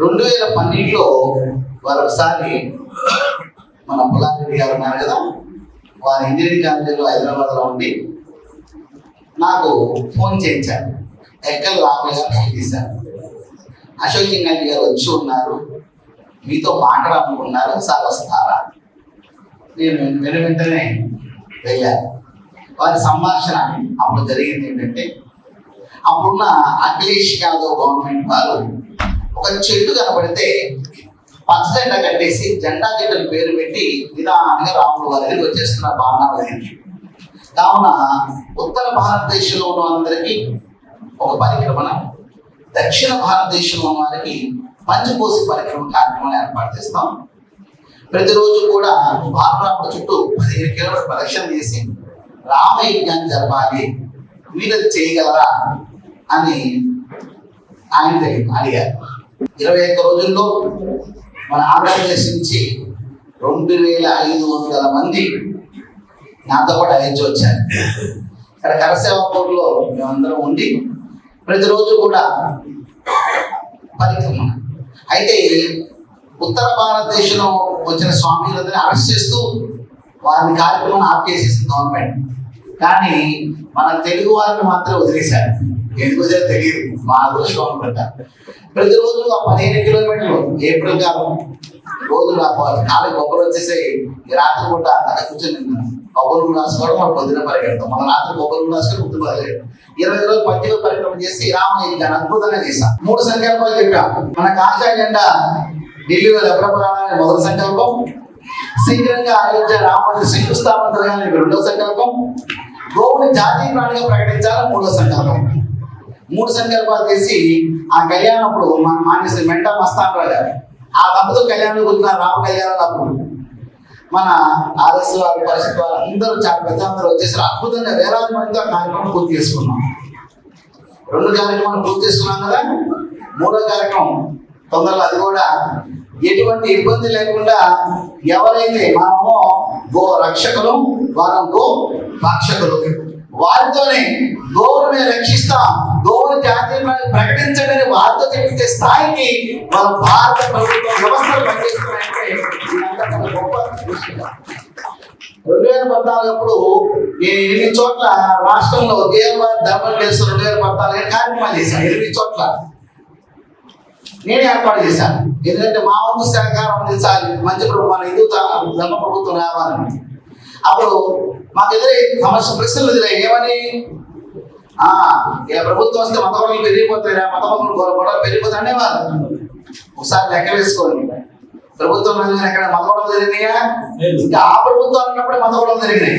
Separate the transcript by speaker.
Speaker 1: రెండు వేల పన్నెండులో వారు ఒకసారి మన పుల్లారెడ్డి గారు ఉన్నారు కదా వారి ఇంజనీరింగ్ కాలేజీలో హైదరాబాద్లో ఉండి నాకు ఫోన్ చేయించారు. ఎక్కల్ రామయ్య గారు ఫోన్ చేశారు. అశోక్ సింగంటి గారు వచ్చి ఉన్నారు. మీతో మాట్లాడాలనుకున్నారు సార్ వస్తారా? నేను వెను వెంటనే వెళ్ళాను వారి సంభాషణ అప్పుడు జరిగింది ఏంటంటే అప్పుడున్న అఖిలేష్ యాదవ్ గవర్నమెంట్ వారు ఒక చెట్టు కనబడితే పచ్చజెండా కట్టేసి జెండా చెట్టుని పేరు పెట్టి నిదానంగా రాముడు వారి దగ్గరికి వచ్చేస్తున్నారు బాగున్నారు దగ్గరికి కావున ఉత్తర భారతదేశంలో ఉన్న అందరికీ ఒక పరిక్రమణ దక్షిణ భారతదేశంలో ఉన్న వారికి పంచకోసి పరిక్రమ కార్యక్రమం ఏర్పాటు చేస్తాం. ప్రతిరోజు కూడా భారతరాముడు చుట్టూ పదిహేను కిలోమీటర్ ప్రదక్షిణ చేసి రామయజ్ఞాన్ని జరపాలి మీరు అది చేయగలరా అని ఆయన అడిగారు. ఇరవై ఒక్క రోజుల్లో మన ఆంధ్రప్రదేశ్ నుంచి రెండు వేల ఐదు వందల మంది నాతో పాటు అయించి వచ్చారు ఇక్కడ కరసేవాపూర్లో మేమందరం ఉండి ప్రతిరోజు కూడా పరిక్రమణ అయితే ఉత్తర భారతదేశంలో వచ్చిన స్వామిలందరినీ అరెస్ట్ చేస్తూ వారిని కార్యక్రమం ఆపేసేసింది గవర్నమెంట్. కానీ మన తెలుగు వారిని మాత్రం వదిలేశారు. ఎందుకో తెలియదు. మా అదృష్టం అనుకుంటా. ప్రతిరోజు ఆ పదిహేను కిలోమీటర్లు ఏప్రిల్ కాలం రోజు ఆ నాలుగు కొబ్బరి వచ్చేసి రాత్రి పూట అక్కడ కూర్చొని కొబ్బరి రాసుకోవడం మనం పొద్దున పరిగెడతాం. మన రాత్రి కొబ్బరి రాసుకొని గుర్తు పరిగెడతాం. ఇరవై రోజులు పద్దెనిమిది పరిక్రమ చేసి రామయ్య అద్భుతంగా చేశాం. మూడు సంకల్పాలు చెప్పా. మన కాషాయ జెండా ఢిల్లీలో రెప్పరాలని మొదటి సంకల్పం. శీఘ్రంగా ఆలోచించే రాముడిని శంకుస్థాపన జరగాలని రెండో సంకల్పం. గోవుని జాతీయ ప్రాణిగా ప్రకటించాలని మూడో సంకల్పం. మూడు సంకల్పాలు చేసి ఆ కళ్యాణప్పుడు మన మానేసి మెంట మస్తాన్ రావు గారు ఆ దంపతులు కళ్యాణం కూర్చున్నారు రామ కళ్యాణం అప్పుడు మన ఆర్ఎస్ వారి పరిస్థితి వారు అందరూ చాలా పెద్ద అందరూ వచ్చేసి అద్భుతంగా వేలాది మందితో కార్యక్రమం పూర్తి చేసుకున్నాం. రెండు కార్యక్రమాలు పూర్తి చేసుకున్నాం కదా. మూడో కార్యక్రమం తొందరలో అది కూడా ఎటువంటి ఇబ్బంది లేకుండా ఎవరైతే మనము గో రక్షకులు వారు గో రక్షకులు. వారితోనే గోవును మేము రక్షిస్తాం. ప్రకటించండి అని స్థాయికి మన భారత ప్రభుత్వం వ్యవస్థలు పనిచేస్తున్నాయంటే ఇదంతా గొప్ప విషయం. రెండు వేల పద్నాలుగు అప్పుడు నేను ఎనిమిది చోట్ల రాష్ట్రంలో దేవాలయ ధర్మం చేస్తూ రెండు వేల పద్నాలుగు కార్యక్రమాలు చేశాను ఎనిమిది చోట్ల. నేను ఏర్పాటు చేశాను. ఎందుకంటే మా వంతు సహకారం అందించాలి మంచి మన హిందూ ధర్మ ప్రభుత్వం రావాలని. అప్పుడు మాకు ఎదురై సమస్య ప్రశ్నలు ఎదురై ఏమని? ఇలా ప్రభుత్వం వస్తే మత పనులు పెరిగిపోతాయి మత పనులు గొడవ పెరిగిపోతాయి అనేవారు ఒకసారి లెక్క వేసుకోండి. ప్రభుత్వం ఎక్కడ మత గొడవలు జరిగినాయా ఇంకా ఆ ప్రభుత్వం అన్నప్పుడే మత గొడవలు జరిగినాయి.